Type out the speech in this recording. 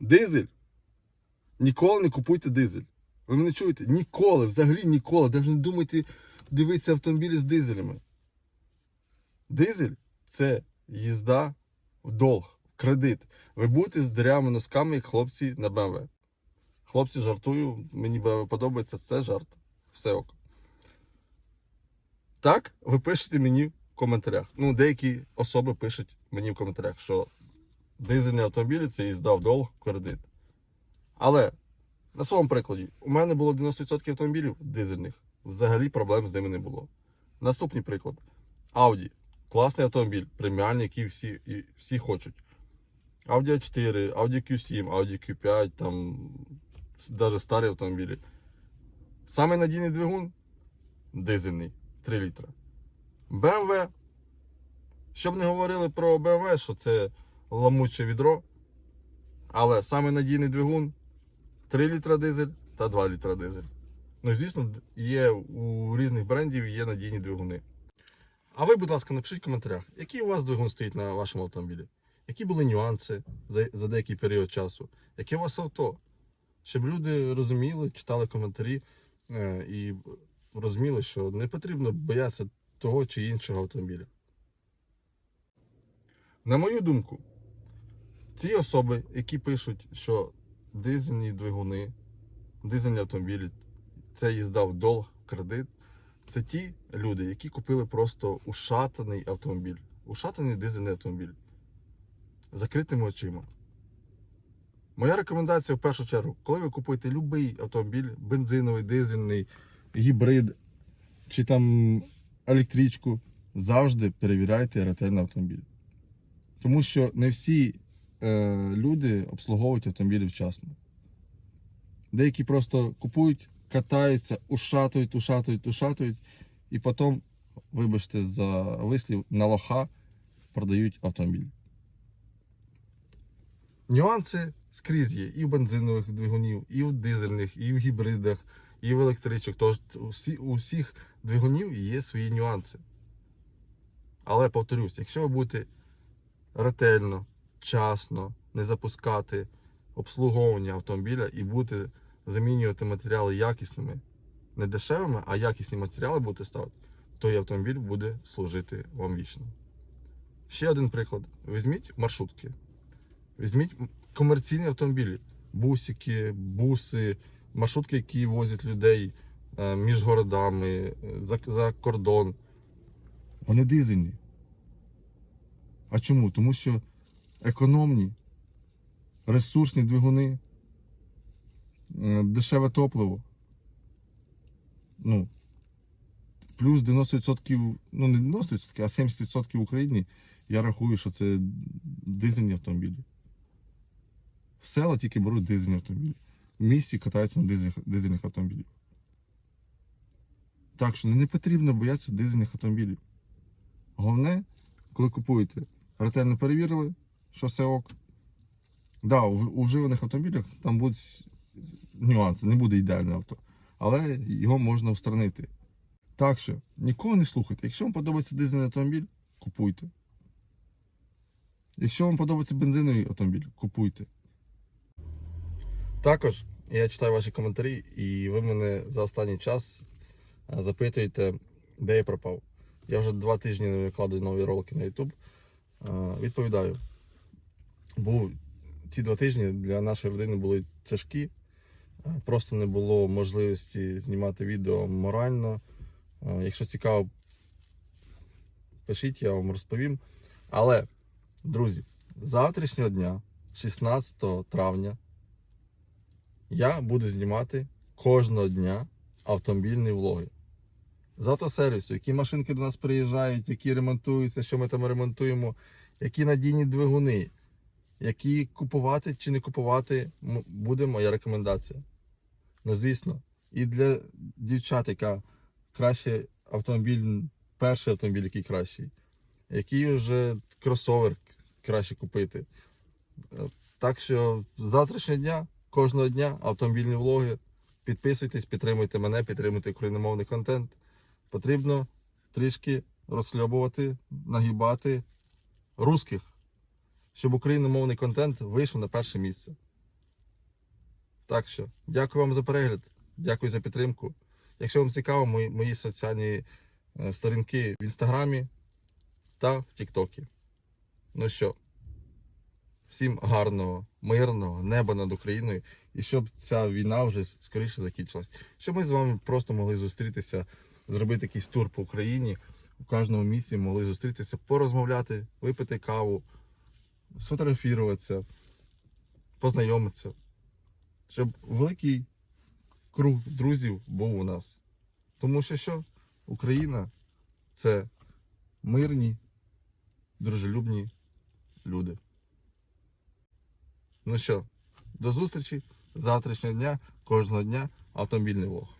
Дизель. Ніколи не купуйте дизель. Ви мене чуєте? Ніколи, взагалі ніколи. Навіть не думайте дивитися автомобілі з дизелями. Дизель це їзда в долг, в кредит. Ви будете з дирявими носками, як хлопці на БМВ. Хлопці, жартую, мені БМВ подобається, це жарт. Все ок. Так, ви пишете мені в коментарях. Ну, деякі особи пишуть мені в коментарях, що дизельні автомобілі це їзда в долг кредит. Але на своєму прикладі, у мене було 90% автомобілів дизельних. Взагалі проблем з ними не було. Наступний приклад. Audi. Класний автомобіль, преміальний, який всі, і всі хочуть. Audi A4, Audi Q7, Audi Q5, там навіть старі автомобілі. Саме надійний двигун дизельний 3 літра. BMW. Щоб не говорили про BMW, що це ламуче відро. Але саме надійний двигун 3 літра дизель та 2 літра дизель. Ну, звісно, є у різних брендів є надійні двигуни. А ви, будь ласка, напишіть в коментарях, який у вас двигун стоїть на вашому автомобілі? Які були нюанси за, за деякий період часу? Яке у вас авто? Щоб люди розуміли, читали коментарі е, і розуміли, що не потрібно боятися того чи іншого автомобіля. На мою думку, ці особи, які пишуть, що дизельні двигуни, дизельні автомобілі це їзда в долг, кредит, це ті люди, які купили просто ушатаний автомобіль, ушатаний дизельний автомобіль закритими очима. Моя рекомендація в першу чергу, коли ви купуєте будь-який автомобіль, бензиновий, дизельний, гібрид чи там електричку, завжди перевіряйте ретельно автомобіль. Тому що не всі е, люди обслуговують автомобілі вчасно. Деякі просто купують, катаються, ушатують, ушатують, ушатують, і потім, вибачте за вислів, на лоха продають автомобіль. Нюанси скрізь є і в бензинових двигунів, і в дизельних, і в гібридах, і в електричок. Тож усі, у всіх двигунів є свої нюанси. Але повторюсь, якщо ви будете ретельно, вчасно не запускати обслуговування автомобіля і будете замінювати матеріали якісними, не дешевими, а якісні матеріали будете ставити, то і автомобіль буде служити вам вічно. Ще один приклад. Візьміть маршрутки. Візьміть комерційні автомобілі, бусики, буси, маршрутки, які возять людей е, між городами, е, за, за кордон. Вони дизельні. А чому? Тому що економні, ресурсні двигуни, е, дешеве топливо. Ну, плюс 90%, ну не 90%, а 70% в Україні, я рахую, що це дизельні автомобілі. В села тільки беруть дизельні автомобілі. В місті катаються на дизель- дизельних автомобілях. Так що не потрібно боятися дизельних автомобілів. Головне, коли купуєте, ретельно перевірили, що все ок. Да, у у вживаних автомобілях там будуть нюанси, не буде ідеальне авто. Але його можна устранити. Так що нікого не слухайте. Якщо вам подобається дизельний автомобіль, купуйте. Якщо вам подобається бензиновий автомобіль, купуйте. Також я читаю ваші коментарі, і ви мене за останній час е, запитуєте, де я пропав. Я вже два тижні не викладаю нові ролики на YouTube. Е, Відповідаю. Був ці два тижні для нашої родини були тяжкі. Е, Просто не було можливості знімати відео морально. Е, Якщо цікаво, пишіть, я вам розповім. Але, друзі, завтрашнього дня, 16 травня, я буду знімати кожного дня автомобільні влоги. З автосервісу, які машинки до нас приїжджають, які ремонтуються, що ми там ремонтуємо, які надійні двигуни, які купувати чи не купувати, буде моя рекомендація. Ну, звісно, і для дівчат, яка краще автомобіль, перший автомобіль, який кращий, який вже кросовер краще купити. Е, Так що з завтрашнього дня, кожного дня автомобільні влоги. Підписуйтесь, підтримуйте мене, підтримуйте україномовний контент. Потрібно трішки розхльобувати, нагибати русських, щоб україномовний контент вийшов на перше місце. Так що, дякую вам за перегляд, дякую за підтримку. Якщо вам цікаво, мої, мої соціальні е, сторінки в інстаграмі та в Тіктокі. Ну що, всім гарного, мирного неба над Україною, і щоб ця війна вже скоріше закінчилась. Щоб ми з вами просто могли зустрітися, зробити якийсь тур по Україні, у кожному місці могли зустрітися, порозмовляти, випити каву, сфотографіруватися, познайомитися. Щоб великий круг друзів був у нас. Тому що що? Україна це мирні, дружелюбні люди. Ну що, до зустрічі завтрашнього дня, кожного дня автомобільний влог.